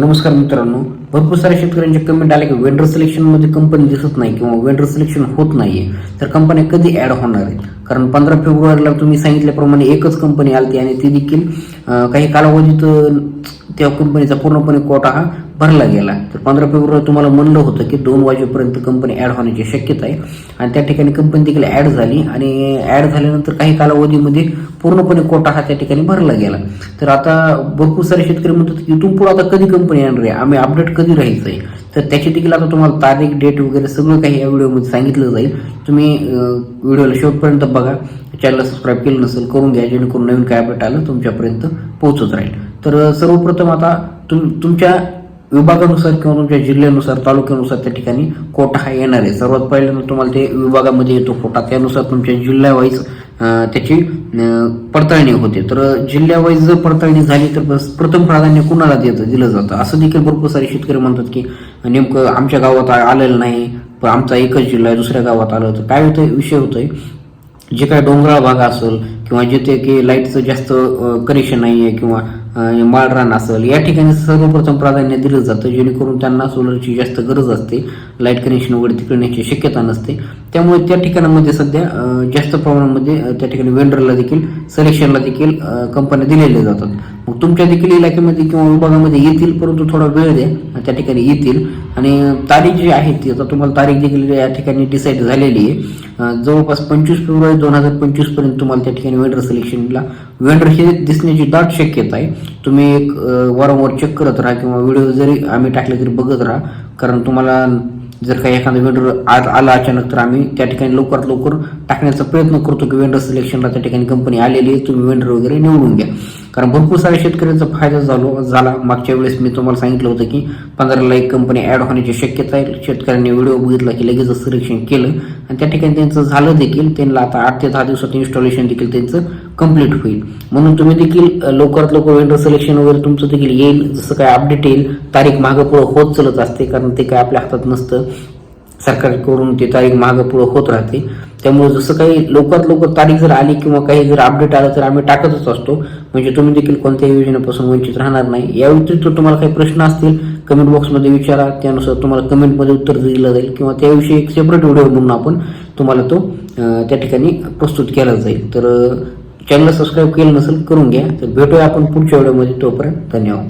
नमस्कार मित्रांनो. भरपूर साऱ्या शेतकऱ्यांचे कमेंट आले की वेंडर सिलेक्शनमध्ये कंपनी दिसत नाही किंवा वेंडर सिलेक्शन होत नाहीये. तर कंपन्या कधी ऍड होणार आहेत? कारण पंधरा फेब्रुवारीला तुम्ही सांगितल्याप्रमाणे एकच कंपनी आलती आणि ती देखील काही कालावधीत त्या कंपनीचा पूर्णपणे कोटा हा भरला गेला. तर पंधरा फेब्रुवारी तुम्हाला म्हणलं होतं की दोन वाजेपर्यंत कंपनी ऍड होण्याची शक्यता आहे. आणि त्या ठिकाणी कंपनी देखील ऍड झाली आणि ऍड झाल्यानंतर काही कालावधीमध्ये पूर्णपणे कोटा हा त्या ठिकाणी भरला गेला. तर आता भरपूर सारे शेतकरी म्हणतात की इथून पुढे आता कधी कंपनी येणार आहे? आम्ही अपडेट कधी राहायचं आहे? तर त्याची देखील आता तुम्हाला तारीख डेट वगैरे सगळं काही या व्हिडिओमध्ये सांगितलं जाईल. तुम्ही व्हिडिओला शेवटपर्यंत बघा. चॅनलला सबस्क्राईब केलं नसेल करून घ्या जेणेकरून नवीन काय अपडेट आलं तुमच्यापर्यंत पोहोचत राहील. तर सर्वप्रथम आता तुम तुमच्या विभागानुसार किंवा तुमच्या जिल्ह्यानुसार तालुक्यानुसार त्या ठिकाणी कोटा हा येणार आहे. सर्वात पहिल्यांदा तुम्हाला ते विभागामध्ये येतो कोटा. त्यानुसार तुमच्या जिल्ह्यावाईज त्याची पडताळणी होते. तर जिल्ह्यावाईज जर पडताळणी झाली तर प्रथम प्राधान्य कुणाला देतं दिलं जातं? असं देखील भरपूर सारे शेतकरी म्हणतात की नेमकं आमच्या गावात आलेलं नाही पण आमचा एकच जिल्हा आहे दुसऱ्या गावात आलं तर काय होतं विषय होतोय जे काय डोंगराळ भाग असेल किंवा जिथे की लाईटचं जास्त कनेक्शन नाही आहे किंवा माळरान असेल या ठिकाणी सर्वप्रथम प्राधान्य दिलं जातं जेणेकरून त्यांना सोलरची जास्त गरज असते लाइट कनेक्शन वगैरे तिकडण्याची शक्यता नसते. त्यामुळे त्या ठिकाणामध्ये सध्या जास्त प्रमाणामध्ये त्या ठिकाणी वेंडरला देखील सलेक्शनला देखील कंपन्या दिलेल्या जातात. मग तुमच्या देखील इलाक्यामध्ये किंवा विभागामध्ये येतील परंतु थोडा वेळ द्या त्या ठिकाणी येतील. आणि तारीख जी आहे ती आता तुम्हाला तारीख देखील या ठिकाणी डिसाईड झालेली आहे. जवळपास पंचवीस फेब्रुवारी दोन हजार पंचवीसपर्यंत तुम्हाला त्या ठिकाणी वेंडर सिलेक्शनला वेंडर हे दिसण्याची दाट शक्यता आहे. तुम्ही एक वारंवार चेक करत राहा किंवा व्हिडिओ जरी आम्ही टाकले तरी बघत राहा. कारण तुम्हाला जर काही एखादा वेंडर आज आला अचानक तर आम्ही त्या ठिकाणी लवकरात लवकर टाकण्याचा प्रयत्न करतो की वेंडर सिलेक्शनला त्या ठिकाणी कंपनी आलेली आहे. तुम्ही वेंडर वगैरे निवडून घ्या. कारण भरपूर साऱ्या शेतकऱ्यांचा फायदा झालो झाला. मागच्या वेळेस मी तुम्हाला सांगितलं होतं की पंधराला एक कंपनी ॲड होण्याची शक्यता आहे. शेतकऱ्यांनी व्हिडिओ बघितला की लगेचच सिलेक्शन केलं. आणि त्या ठिकाणी त्यांचं झालं देखील. त्यांना आता आठ ते दहा दिवसात इन्स्टॉलेशन देखील त्यांचं कंप्लीट होईल. म्हणून तुम्ही देखील लवकरात लवकर वेंडर सिलेक्शन वगैरे तुमचं देखील येईल. जसं काय अपडेट येईल तारीख मागं पुढं होत चालत असते. कारण ते काय आपल्या हातात नसतं. सरकारकडून ती तारीख मागं पुढं होत राहते. त्यामुळे जसं काही लवकरात लवकर तारीख जर आली किंवा काही जर अपडेट आलं तर आम्ही टाकतच असतो. म्हणजे तुम्ही देखील कोणत्याही योजनेपासून वंचित राहणार नाही. या व्यतिरिक्त तुम्हाला काही प्रश्न असतील कमेंट बॉक्समध्ये विचारा. त्यानुसार तुम्हाला कमेंटमध्ये उत्तर दिलं जाईल किंवा त्याविषयी एक सेपरेट व्हिडिओ म्हणून आपण तुम्हाला तो त्या ठिकाणी प्रस्तुत केला जाईल. तर चॅनलला सबस्क्राईब केलं नसेल करून घ्या. तर भेटूया आपण पुढच्या व्हिडिओमध्ये तोपर्यंत धन्यवाद.